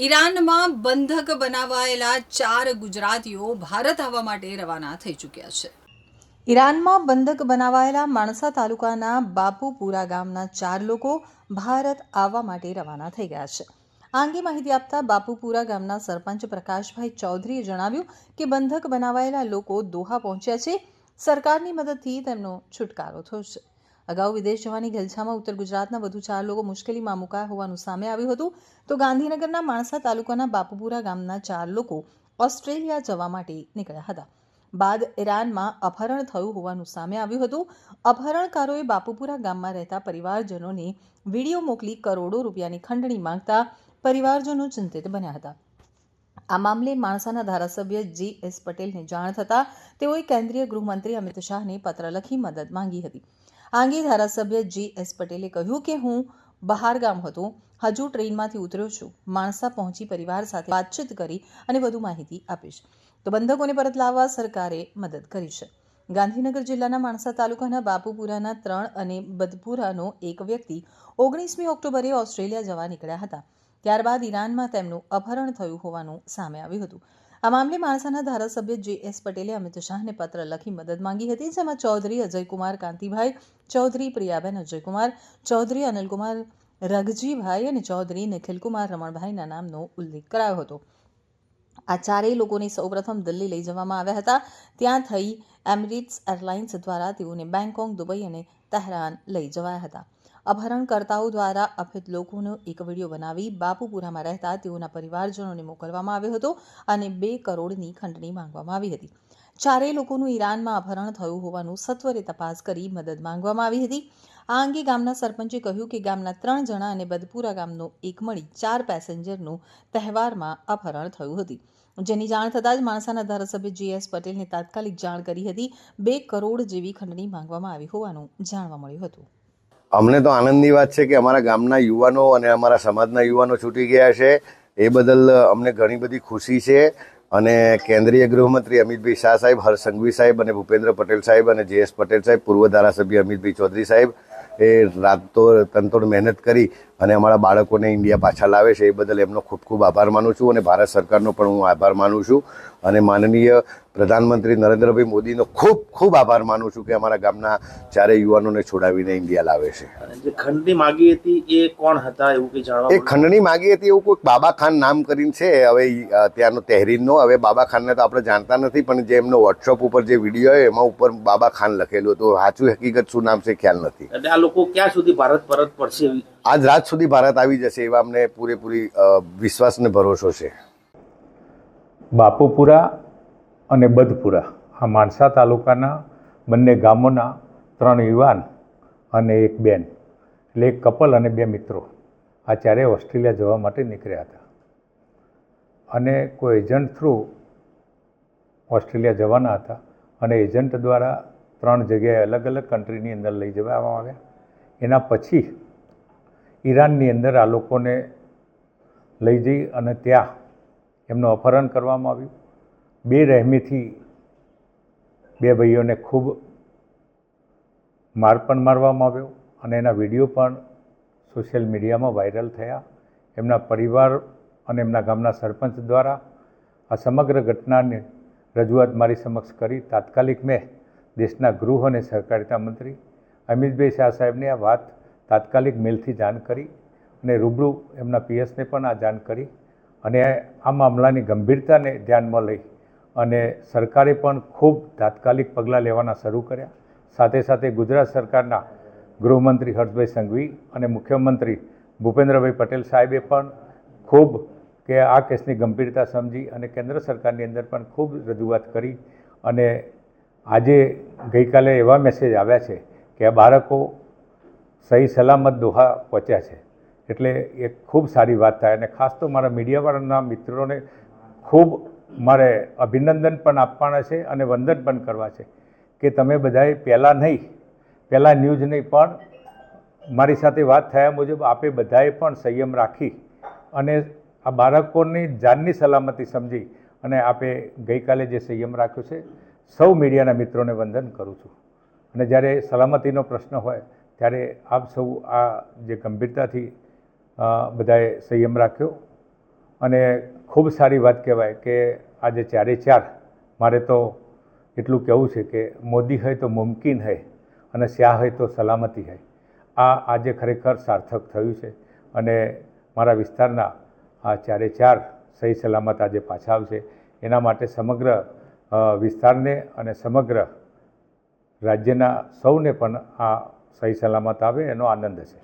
ઈરાનમાં બંધક બનાવાયેલા ચાર ગુજરાતીઓ ભારત આવવા માટે રવાના થઈ ચૂક્યા છે. ઈરાનમાં બંધક બનાવાયેલા માણસા તાલુકાના બાપુપુરા ગામના ચાર લોકો ભારત આવવા માટે રવાના થઈ ગયા છે. આ અંગે માહિતી આપતા બાપુપુરા ગામના સરપંચ પ્રકાશભાઈ ચૌધરીએ જણાવ્યું કે બંધક બનાવાયેલા લોકો દોહા પહોંચ્યા છે. સરકારની મદદથી તેમનો છુટકારો થયો છે. અગાઉ વિદેશ જવાની ઘેલછામાં ઉત્તર ગુજરાતના વધુ ચાર લોકો મુશ્કેલીમાં મુકાયા હોવાનું સામે આવ્યું હતું. તો ગાંધીનગરના માણસા તાલુકાના બાપુપુરા ગામના ચાર લોકો ઓસ્ટ્રેલિયા જવા માટે નીકળ્યા હતા. બાદ ઈરાનમાં અપહરણ થયું હોવાનું સામે આવ્યું હતું. અપહરણકારોએ બાપુપુરા ગામમાં રહેતા પરિવારજનોને વીડિયો મોકલી કરોડો રૂપિયાની ખંડણી માંગતા પરિવારજનો ચિંતિત બન્યા હતા. આ મામલે માણસાના ધારાસભ્ય જી એસ પટેલને જાણ થતાં તેઓએ કેન્દ્રીય ગૃહમંત્રી અમિત શાહને પત્ર લખી મદદ માંગી હતી. આ ધારાસભ્ય જી એસ પટેલે કહ્યું કે હું બહારગામ હતો, હજુ ટ્રેનમાંથી ઉતર્યો છું, માણસા પહોંચી પરિવાર સાથે વાતચીત કરી અને વધુ માહિતી આપીશ. તો બંધકોને પરત લાવવા સરકારે મદદ કરી છે. ગાંધીનગર જિલ્લાના માણસા તાલુકાના બાપુપુરાના ત્રણ અને બદપુરાનો એક વ્યક્તિ ઓગણીસમી ઓક્ટોબરે ઓસ્ટ્રેલિયા જવા નીકળ્યા હતા. ત્યારબાદ ઈરાનમાં તેમનું અપહરણ થયું હોવાનું સામે આવ્યું હતું. આ મામલે માણસાના ધારાસભ્ય જે એસ પટેલે અમિત શાહને પત્ર લખી મદદ માંગી હતી, જેમાં ચૌધરી અજયકુમાર કાંતિભાઈ, ચૌધરી પ્રિયાબેન અજયકુમાર, ચૌધરી અનિલકુમાર રઘજીભાઈ અને ચૌધરી નિખિલકુમાર રમણભાઈના નામનો ઉલ્લેખ કરાયો હતો. આ ચારેય લોકોને સૌપ્રથમ દિલ્હી લઈ જવામાં આવ્યા હતા. ત્યાં થઈ એમિરેટ્સ એરલાઇન્સ દ્વારા તેઓને બેંગકોંગ, દુબઈ અને તહેરાન લઈ જવાયા હતા. અપહરણકર્તાઓ દ્વારા અફેદ લોકોનો એક વીડિયો બનાવી બાપુપુરામાં રહેતા તેઓના પરિવારજનોને મોકલવામાં આવ્યો હતો અને બે કરોડની ખંડણી માંગવામાં આવી હતી. ચારેય લોકોનું ઈરાનમાં અપહરણ થયું હોવાનું સત્વરે તપાસ કરી મદદ માંગવામાં આવી હતી. આ અંગે ગામના સરપંચે કહ્યું કે ગામના ત્રણ જણા અને બદપુરા ગામનો એક મળી ચાર પેસેન્જરનું તહેવારમાં અપહરણ થયું હતું. જેની જાણ થતાં જ માણસાના ધારાસભ્ય જીએસ પટેલને તાત્કાલિક જાણ કરી હતી. બે કરોડ જેવી ખંડણી માંગવામાં આવી હોવાનું જાણવા મળ્યું હતું. અમને તો આનંદની વાત છે કે અમારા ગામના યુવાનો અને અમારા સમાજના યુવાનો છૂટી ગયા છે. એ બદલ અમને ઘણી બધી ખુશી છે અને કેન્દ્રીય ગૃહમંત્રી અમિતભાઈ શાહ સાહેબ હર્ષ સંઘવી સાહેબ અને ભૂપેન્દ્ર પટેલ સાહેબ અને જે એસ પટેલ સાહેબ, પૂર્વ ધારાસભ્ય અમિતભાઈ ચૌધરી સાહેબ એ તો તનતોડ મહેનત કરી અને અમારા બાળકોને ઇન્ડિયા પાછા લાવે છે એ બદલ એમનો ખૂબ ખૂબ આભાર માનું છું અને ભારત સરકારનો પણ હું આભાર માનું છું. અને માનનીય પ્રધાનમંત્રી નરેન્દ્રભાઈ મોદીનો ખૂબ ખૂબ આભાર માનું છું કે અમારા ગામના ચારે યુવાનોને છોડાવીને ઇન્ડિયા લાવે છે. જે ખંડની માગી હતી એ કોણ હતા એવું કંઈ જાણવા એ? ખંડણી માગી હતી એવું કોઈ બાબા ખાન નામ કરીને છે. હવે ત્યાંનો તહેરીરનો હવે બાબા ખાનને તો આપણે જાણતા નથી પણ જે એમનો વોટ્સઅપ ઉપર જે વીડિયો હોય એમાં ઉપર બાબા ખાન લખેલું હતું. સાચું હકીકત શું નામ છે ખ્યાલ નથી. એટલે આ લોકો ક્યાં સુધી ભારત પરત પડશે આજ રાત સુધી ભારત આવી જશે એવા અમને પૂરેપૂરી વિશ્વાસને ભરોસો છે. બાપુપુરા અને બધપુરા આ માણસા તાલુકાના બંને ગામોના ત્રણ યુવાન અને એક બેન, એટલે એક કપલ અને બે મિત્રો, આ ચારેય ઓસ્ટ્રેલિયા જવા માટે નીકળ્યા હતા. અને કોઈ એજન્ટ થ્રુ ઓસ્ટ્રેલિયા જવાના હતા અને એજન્ટ દ્વારા ત્રણ જગ્યાએ અલગ અલગ કન્ટ્રીની અંદર લઈ જવામાં આવ્યા. એના પછી ઈરાનની અંદર આ લોકોને લઈ જઈ અને ત્યાં એમનું અપહરણ કરવામાં આવ્યું. બે રહેમીથી બે ભાઈઓને ખૂબ માર પણ મારવામાં આવ્યો અને એના વીડિયો પણ સોશિયલ મીડિયામાં વાયરલ થયા. એમના પરિવાર અને એમના ગામના સરપંચ દ્વારા આ સમગ્ર ઘટનાની રજૂઆત મારી સમક્ષ કરી. તાત્કાલિક મેં દેશના ગૃહ અને સહકારિતા મંત્રી અમિતભાઈ શાહ સાહેબને આ વાત તાત્કાલિક મેલથી જાણ કરી અને રૂબરૂ એમના પીએસને પણ આ જાણ કરી અને આ મામલાની ગંભીરતાને ધ્યાનમાં લઈ અને સરકારે પણ ખૂબ તાત્કાલિક પગલાં લેવાના શરૂ કર્યા. સાથે સાથે ગુજરાત સરકારના ગૃહમંત્રી હર્ષભાઈ સંઘવી અને મુખ્યમંત્રી ભૂપેન્દ્રભાઈ પટેલ સાહેબે પણ ખૂબ કે આ કેસની ગંભીરતા સમજી અને કેન્દ્ર સરકારની અંદર પણ ખૂબ રજૂઆત કરી અને આજે ગઈકાલે એવા મેસેજ આવ્યા છે કે આ બાળકો સહી સલામત દોહા પહોંચ્યા છે. એટલે એ ખૂબ સારી વાત થાય અને ખાસ તો મારા મીડિયાવાળાના મિત્રોને ખૂબ મારે અભિનંદન પણ આપવાના છે અને વંદન પણ કરવા છે કે તમે બધાએ પહેલાં નહીં, પહેલાં ન્યૂઝ નહીં, પણ મારી સાથે વાત થયા મુજબ આપે બધાએ પણ સંયમ રાખી અને આ બાળકોની જાનની સલામતી સમજી અને આપે ગઈકાલે જે સંયમ રાખ્યો છે, સૌ મીડિયાના મિત્રોને વંદન કરું છું. અને જ્યારે સલામતીનો પ્રશ્ન હોય ત્યારે આપ સૌ આ જે ગંભીરતાથી બધાએ સંયમ રાખ્યો અને ખૂબ સારી વાત કહેવાય કે આજે ચારે ચાર, મારે તો એટલું કહેવું છે કે મોદી હોય તો મુમકિન હૈ અને શ્યા હોય તો સલામતી હૈ. આ આજે ખરેખર સાર્થક થયું છે અને મારા વિસ્તારના આ ચારે ચાર સહી સલામત આજે પાછા આવશે. એના માટે સમગ્ર વિસ્તારને અને સમગ્ર રાજ્યના સૌને પણ આ સહી સલામત આવે એનો આનંદ છે